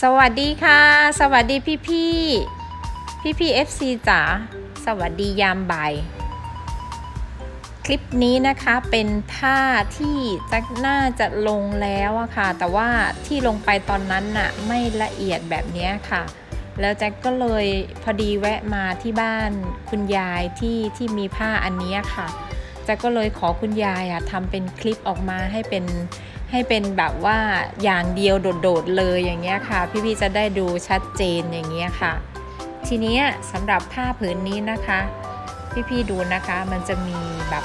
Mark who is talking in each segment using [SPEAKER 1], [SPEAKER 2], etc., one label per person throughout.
[SPEAKER 1] สวัสดีค่ะ สวัสดีพี่พี่พี่พี่เอฟซีจ๋าสวัสดียามบ่ายคลิปนี้นะคะเป็นผ้าที่จะน่าจะลงแล้วอะค่ะ แต่ว่าที่ลงไปตอนนั้นน่ะไม่ละเอียดแบบนี้ค่ะ แล้วแจ็คก็เลยพอดีแวะมาที่บ้านคุณยายที่ที่มีผ้าอันนี้ค่ะแจ็คก็เลยขอคุณยายอะทำเป็นคลิปออกมาให้เป็น ให้เป็นแบบว่าอย่างเดียวโดดๆเลยอย่างเงี้ยค่ะ พี่ๆจะได้ดูชัดเจนอย่างเงี้ยค่ะ ทีนี้สำหรับผ้าผืนนี้นะคะ พี่ๆดูนะคะมันจะมีแบบ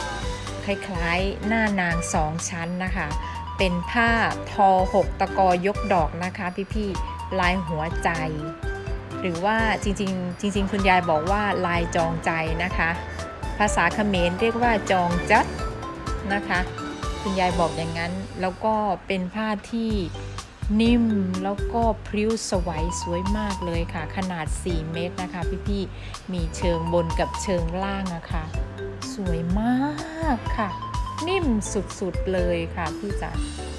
[SPEAKER 1] คล้ายๆ หน้านางสองชั้นนะคะ เป็นผ้าทอหกตะกอยกดอกนะคะ พี่ๆลายหัวใจ หรือว่าจริงๆ จริง ๆ คุณยายบอกว่าลายจองใจนะคะ ภาษาเขมรเรียกว่าจองจัดนะคะ คุณยายบอกอย่างนั้น แล้วก็เป็นผ้าที่นิ่มแล้วก็พริ้วสวยสวยมากเลยค่ะ ขนาด 4 เมตรนะคะ พี่ๆมีเชิงบนกับเชิงล่างอะค่ะสวยมากค่ะ นิ่มสุดๆเลยค่ะพี่จ๋า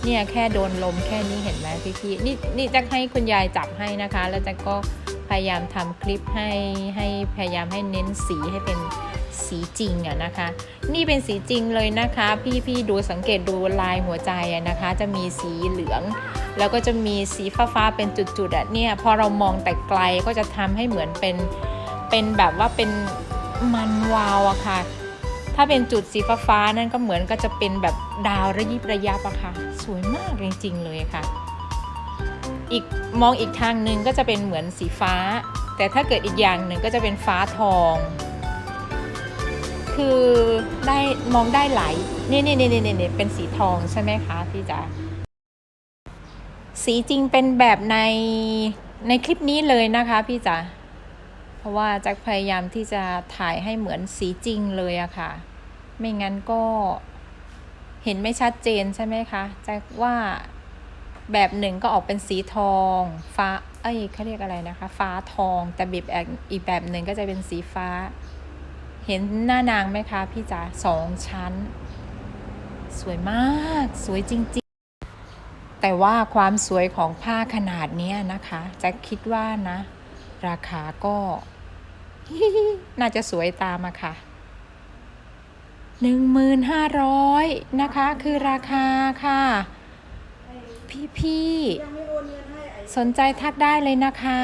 [SPEAKER 1] เนี่ยแค่โดนลมแค่นี้เห็นไหมพี่ๆนี่นี่จะให้คุณยายจับให้นะคะ แล้วจะก็พยายามทำคลิปให้ให้พยายามให้เน้นสีให้เป็น สีจริงอะนะคะ นี่เป็นสีจริงเลยนะคะ พี่พี่ดูสังเกตดูลายหัวใจอะนะคะ จะมีสีเหลือง แล้วก็จะมีสีฟ้าฟ้าๆเป็นจุดๆอะเนี่ยพอเรามองแต่ไกลก็จะทำให้เหมือนเป็นเป็นแบบว่าเป็นมันวาวอะค่ะ ถ้าเป็นจุดสีฟ้าฟ้าๆนั่นก็เหมือนก็จะเป็นแบบดาวระยิบระยับอะค่ะ สวยมากจริงๆเลยค่ะ อีกมองอีกทางหนึ่งก็จะเป็นเหมือนสีฟ้า แต่ถ้าเกิดอีกอย่างหนึ่งก็จะเป็นฟ้าทอง คือได้มองได้หลายนี่นี่นี่นี่นี่เป็นสีทองใช่ไหมคะพี่จ๋าสีจริงเป็นแบบในในคลิปนี้เลยนะคะพี่จ๋าเพราะว่าแจ็คพยายามที่จะถ่ายให้เหมือนสีจริงเลยอะค่ะ ไม่งั้นก็เห็นไม่ชัดเจนใช่ไหมคะแจ็คว่าแบบหนึ่งก็ออกเป็นสีทองฟ้า เอ้ยเขาเรียกอะไรนะคะ ฟ้าทอง แต่แบบอีกแบบหนึ่งก็จะเป็นสีฟ้า เห็นหน้านางไหมคะพี่จ๋าสองชั้น สวยมาก สวยจริง ๆ แต่ว่าความสวยของผ้าขนาดนี้นะคะแจะคิดว่านะ ราคาก็ น่าจะสวยตามอะค่ะหนึ่งมืนห้าร้อยนะคะ คือราคาค่ะ พี่ ๆ สนใจทักได้เลยนะคะ